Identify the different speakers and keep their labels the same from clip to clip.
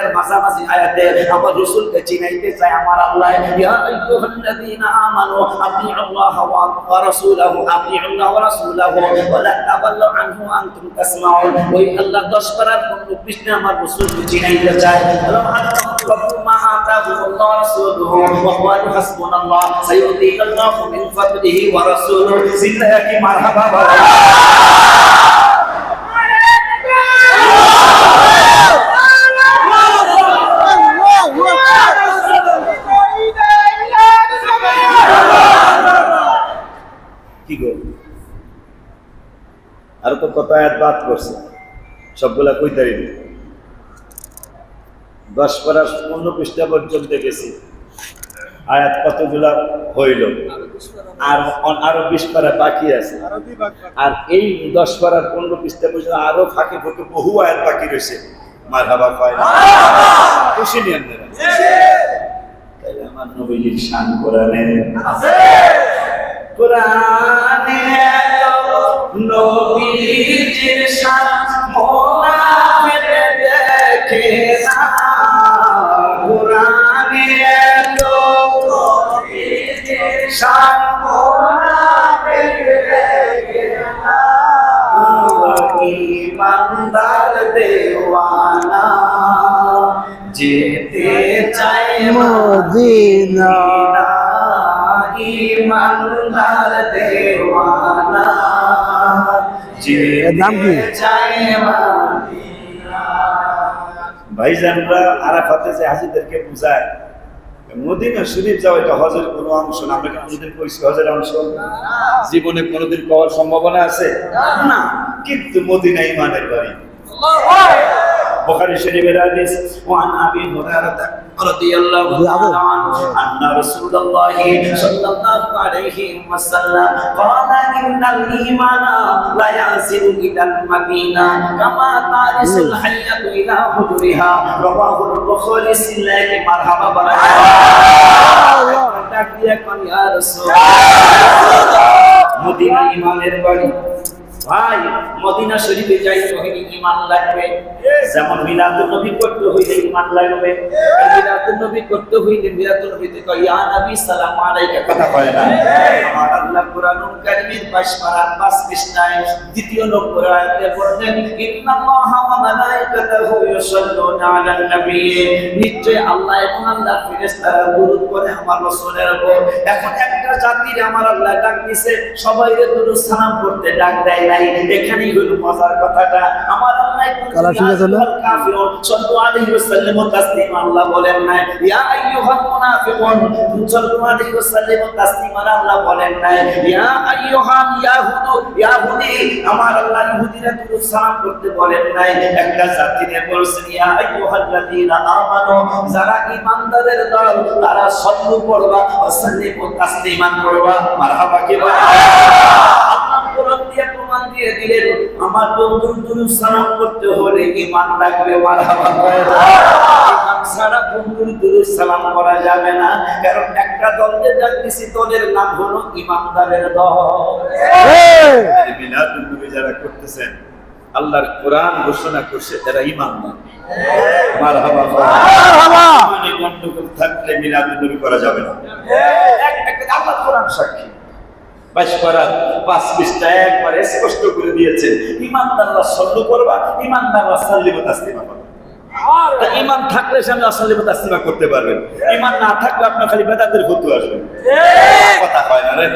Speaker 1: এর মাঝামাঝি আয়াতে আমার রাসূলকে চিনাইতে চায় আমার আল্লাহ, ইয়া আইয়ুহাল্লাযীনা আমানু আতিউল্লাহ ওয়া রাসূলাহু আতিউল্লাহ ওয়া রাসূলাহু, ওয়া লা তাওয়াল্লু আনহু আনতুম তাসমাউন। ওই আল্লাহ 10 পারার কোন পৃষ্ঠে আমার রাসূলকে চিনাইতে চায়। আল্লাহ আতাহু মা আতাহু আল্লাহ রাসূলুহু, ওয়া ক্বালু হাসবুনাল্লাহ সাইয়ুতিকাল্লাহু মিন ফাদলিহি ওয়া রাসূলুহু জিন্নাতি মারহাবা কি গো? আর তো কত আয়াত বাদ করছে সবগুলা কই তারি? দশ পারা পনেরো পৃষ্ঠা পর্যন্ত গেছি। আয়াত কতগুলা হইল? আর আরও বিশ পারা বাকি আছে। আর এই দশ পারার পনেরো পৃষ্ঠা পর্যন্ত আরও ফাঁকে ফুঁকে বহু আয়াত বাকি রয়েছে। মার হাবা পায় খুশি নি আপনারা তাইলে আমার নবীজির শান কোরআনে কোরআনে এলো নবীজির শান মোনাফিক দেখে না। কোরআনে এলো নবীজির শান মোনাফিক দেখে না। ইমানদার দেওয়ানা যেতে চায়
Speaker 2: মদিনা। নাম কি?
Speaker 1: ভাইজানরা আরাফাতে যে হাজিদেরকে বুঝায় মদিনা শরীফ যাওয়া এটা হজের কোনো অংশ না। আমরা কি কোনোদিন কইছি হজের অংশ? জীবনে কোনোদিন পাওয়ার সম্ভাবনা আছে? না কিন্তু মদিনা ইমানের বাড়ি। বুখারী শরীফের হাদিস ওয়ান আবি হুরায়রা ডাক দিয়া ইয়া রাসূল মদিনা ইমানের বাড়ি। ভাই, মদিনা শরীফে যাই হইলে ইমান লাগবে। যেমন নবী করতে হইলে ইমান লাগবে। মিলাদুল নবী করতে হইলে মিলাদুল নবীতে কয়, ইয়া নবী, সালাম আলাইকা। কথা কয় না। আমার আল্লাহ কুরআনুল কারীমের 22 পারার 5 পৃষ্ঠায় দ্বিতীয় নম্বর আয়াতে বলেন ওয়া ইউসাল্লুনা আলান নবী। নিশ্চয় আল্লাহ এবং আল্লাহর ফেরেশতারা দরুদ করে আমার রাসূলের উপর। এখন একটা জাতির আমার আল্লাহ ডাক দিছে সবাই দরুদ সালাম করতে ডাক দেয় নাই। এখানেই হলো মজার কথাটা। আমার
Speaker 2: কালা ঠিক আছে না?
Speaker 1: কাফিরুন আলাইহি ওয়াসাল্লাম তাসলিমা আল্লাহ বলেন না ইয়া আইয়ুহাল মুনাফিকুন সাল্লু আলাইহি ওয়াসাল্লাম তাসলিমা আল্লাহ বলেন না ইয়া আইয়ুহাল ইয়াহুদু ইয়াহুদি আমার আল্লাহ ইহুদিরা দরুদ সালাম করতে বলেন নাই। একটা জাতিরে বলছেন ইয়া আইয়ুহাল্লাযীনা আমানু যারা ঈমানদারের দল তারা সাল্লু করবা ওয়াসাল্লিমু তাসলিমান করবা মারহাবা কি বলে? আল্লাহ কোরআন দিয়ে দিয়ে দিলেন আমার বন্ধুর দুরুদ সালাম করতে হলে ঈমান লাগবে মারহাবা করে বন্ধুর দুরুদ সালাম করা যাবে না কারণ একটা দলকে দলের নাম হলো ঈমানদারের দল। যারা করতেছেন আল্লাহর কোরআন ঘোষণা করছে তারা ঈমানদার মারহাবা
Speaker 2: মারহাবা।
Speaker 1: মানে গন্ডগোল থাকলে মিলাদুল নবী করা যাবে না। এক আল্লাহ কোরআন সাক্ষী। বাইশ পারা পাঁচ পৃষ্ঠা একবারে স্পষ্ট করে দিয়েছে ইমানদাররা সল্লু করবা ইমানদাররা সাল্লিমত তাসলিমা করবা। ইমান থাকলে সে আপনি অসাল্লিমত করতে পারবেন। ইমান না থাকলে আপনার খালি বেদাতের ফতু আসবে। কথা হয় না রে।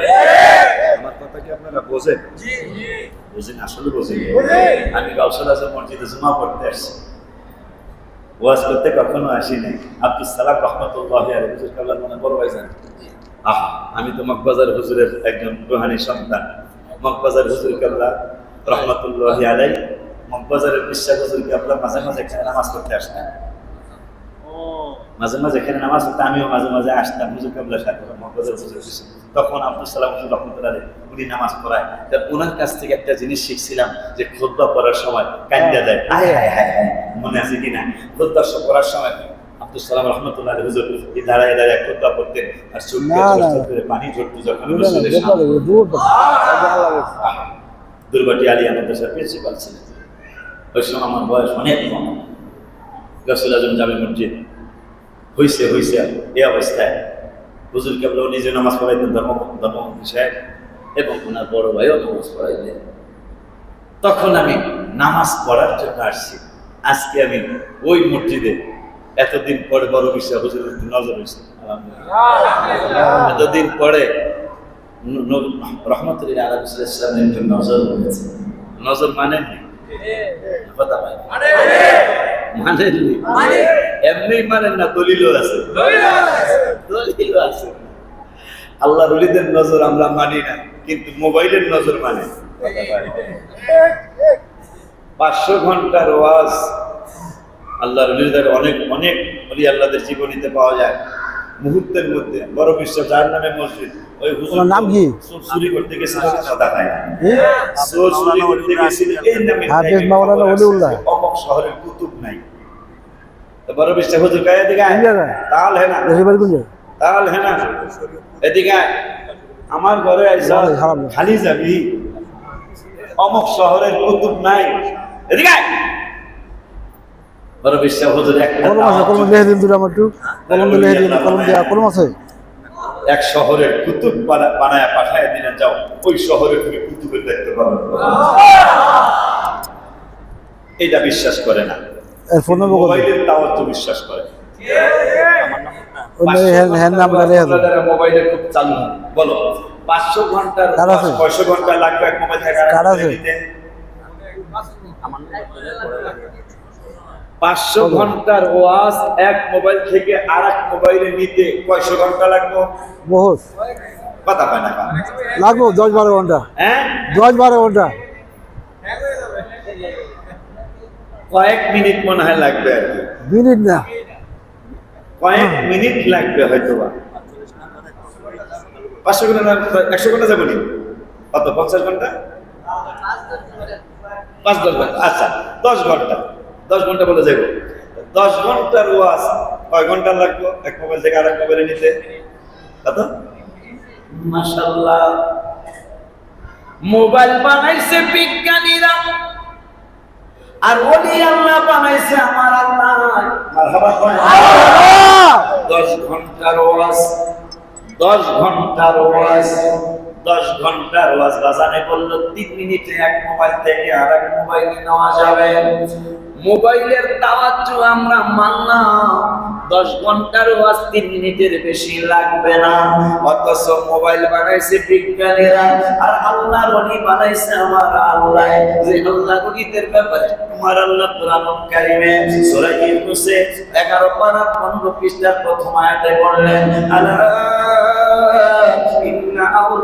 Speaker 1: আমার কথা কি আপনারা বোঝেন? বুঝেন আসলে বোঝেন। আমি গাউসলাসের মসজিদে জুমা পড়তে আসছি। ওয়াজ করতে কখনো আসি নাই আব্দুল সালাম রহমতুল্লাহ আলী হুজুর কাল্লাহ মানে বড় ভাই আহা, আমি তো মকবাজার হুজুরের একজন রুহানি সন্তান। মকবাজার হুজুর কাল্লাহ রহমতুল্লাহ আলাই মকবাজারের বিশ্বাস হুজুর কাল্লাহ মাঝে মাঝে এখানে নামাজ করতে আসতেন মাঝে মাঝে এখানে নামাজ পড়তে, আমিও মাঝে মাঝে আসতাম হুজুর কাবলার সাথে মকবাজার হুজুর। তখন আব্দুল সালাম হুজুর রহমতুল্লাহ উনি নামাজ পড়ায়। তা ওনার কাছ থেকে একটা জিনিস শিখছিলাম যে খুদ্া পড়ার সময় কান্দা দেয়। আয় হায় হায় মনে আছে কিনা? খুদ্া পড়ার সময় আব্দুল সালাম রহমতুল্লাহ আলী হুজুর এই দাঁড়ায় দাঁড়ায় খুদ্া পড়তেন আর চোখ করে পানি ঝরতো যখন। দুর্গাটি আলী আমাদের প্রিন্সিপাল ছিলেন। ওই সময় আমার বয়স অনেক কম। গসুল আজম জামে মসজিদ। হইছে হইছে এই অবস্থায় হুজুর কেবল নিজে নামাজ পড়াইতেন ধর্ম ধর্মমন্ত্রী সাহেব এবং ওনার বড় ভাইও নামাজ পড়াইতেন। তখন আমি নামাজ পড়ার জন্য আসছি। আজকে আমি ওই মসজিদে এতদিন পরে বড় বিশ্বাস হুজুর নজর হয়েছে। এতদিন পরে রহমতুল্লাহ আলহ ইসলামের একজন নজর হয়েছে নজর মানেননি কথা হয় মানেননি এমনি মানেন না দলিলও আছে। দলিলও আছে। আল্লাহ রলিদের নজর আমরা মানি না কিন্তু মোবাইলের নজর মানে। পাঁচশো ঘণ্টার ওয়াজ আল্লাহ রলিদের অনেক অনেক অলি আল্লাহদের জীবনীতে পাওয়া যায়। মুহূর্তের মধ্যে বড় বিশ্ব যার নামে মসজিদ ওই হুজুর
Speaker 2: নাম কি?
Speaker 1: চুরি করতে গেছিল সাদা খায়
Speaker 2: এ?
Speaker 1: চুরি করতে গেছিল এই নামে
Speaker 2: হাফেজ মাওলানা ওলিউল্লাহ।
Speaker 1: অমক শহরের কুতুব নাই। তো বড় বিশ্ব হুজুর কায় এদিকে না হ্যাঁ না এদিকে আমার ঘরে খালি যাবি। অমক শহরের কুতুব নাই। এদিকে আয়। বড় বিশ্ব হুজুর একটা
Speaker 2: কলম আছে কলম লিখে দুটো আমার একটু। কলম দিয়ে লিখে কলম দেওয়া কলম আছে?
Speaker 1: এক শহরের কুতুব বানা- বানায় পাঠায় দিলেন যাও। ওই শহরে তুমি কুতুবের দায়িত্ব পালন এটা বিশ্বাস করে না।
Speaker 2: ফোন নম্বর
Speaker 1: মোবাইলের দাওয়াত তো বিশ্বাস করে। আপনারা মোবাইলে খুব চালু। বলো পাঁচশো
Speaker 2: আছে?
Speaker 1: ছয়শো ঘণ্টা লাগবে এক মোবাইল থেকে আরেক
Speaker 2: কার
Speaker 1: মোবাইলে
Speaker 2: আছে?
Speaker 1: নিতে। পাঁচশো ঘণ্টার ওয়াজ এক মোবাইল থেকে আর এক মোবাইলে নিতে কয়শো ঘণ্টা লাগবে?
Speaker 2: বহুত।
Speaker 1: কথা পায় না
Speaker 2: লাগবো দশ বারো ঘণ্টা।
Speaker 1: হ্যাঁ?
Speaker 2: দশ বারো ঘণ্টা।
Speaker 1: কয়েক মিনিট মনে হয় লাগবে আর কি।
Speaker 2: মিনিট না।
Speaker 1: কয়েক মিনিট লাগবে হয়তো বা পাঁচশো ঘণ্টা একশো ঘণ্টা যাব নি? কত পঞ্চাশ ঘণ্টা? পাঁচ দশ ঘণ্টা। আচ্ছা দশ ঘণ্টা। দশ ঘণ্টা বলে যাব দশ ঘণ্টার ওয়াজ কয় ঘণ্টা লাগবে? এক মোবাইল থেকে আরেক মোবাইলে নিতে। কত মাশাল্লাহ মোবাইল বানাইছে বিজ্ঞানীরা। আর ওলি আল্লাহ বানাইছে আমার আল্লাহ। দশ ঘণ্টার ওয়াজ। দশ ঘণ্টার ওয়াজ। দশ ঘণ্টার ওয়াজ বাজানে বলল তিন মিনিটে এক মোবাইল থেকে আর এক মোবাইলে নেওয়া যাবে। মোবাইলের দাওয়াত আমরা মানলাম। দশ ঘণ্টার ওয়াজ তিন মিনিটের বেশি লাগবে না। অথচ মোবাইল বানাইছে বিজ্ঞানীরা, আর আল্লাহ রনি বানাইছে আমার আল্লাহ। যে আল্লাহ রনিদের ব্যাপারে আমার আল্লাহ কোরআন কারিমে সূরা ইউনূসে 11 পারা 15 পৃষ্ঠার প্রথম আয়াতে বললেন, আলা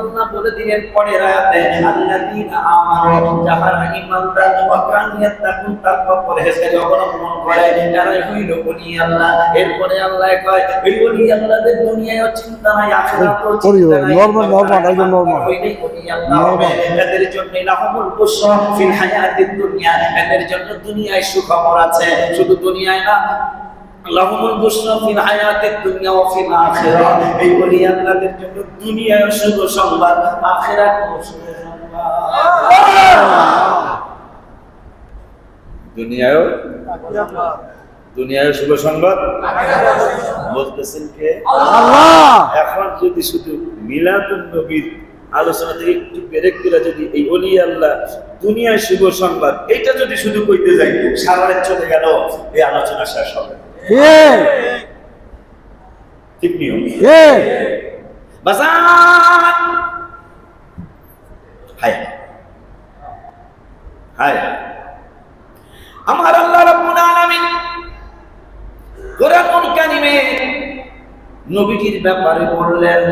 Speaker 1: আল্লাহ বলে দিলেন পরের আয়াতে আল্লাযীনা আমানু যাহারা ঈমানদার ওয়া কানু ইয়াত্তাকুন তাকওয়া পরহেজগারি অবলম্বন করে তারাই হইল ওলি আল্লাহ। এরপরে আল্লাহ কয় ওই ওলি আল্লাহদের দুনিয়ায়ও চিন্তা নাই আখিরাতেও চিন্তা নাই
Speaker 2: normal, normal, একদম
Speaker 1: ওলি আল্লাহ এদের জন্য লাহুমুল বুশরা ফিল হায়াতিদ দুনিয়া এদের জন্য দুনিয়ায় সুখবর আছে। শুধু দুনিয়ায় না লাহুমুল বুশরা ফিল হায়াতিদ দুনিয়া ওয়া ফিল আখিরা এই ওলি আল্লাহদের জন্য দুনিয়ায় শুভ সংবাদ আখিরাতেও শুভ সংবাদ। দুনিয়ায়ও? দুনিয়ায় শুভ সংবাদ? বলতেছেন কে?
Speaker 2: আল্লাহ!
Speaker 1: এখন যদি শুধু মিলাদুন নবীর আলোচনা থেকে একটু বেরেক করে যদি এই অলি আল্লাহ দুনিয়ায় শুভ সংবাদ এটা যদি শুধু কইতে যাই সারা চলে গেল এই আলোচনা শেষ হবে ঠিক নিয়ম হায় হায় আমার আল্লাহ রাব্বুল আলামিন কোরআনুল কারিমে নবীজির ব্যাপারে বললেন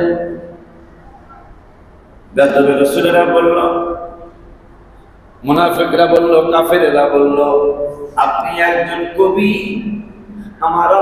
Speaker 1: রসুলেরা বলল মুনাফিকরা বলল কাফেরেরা বলল আপনি একজন কবি। আমার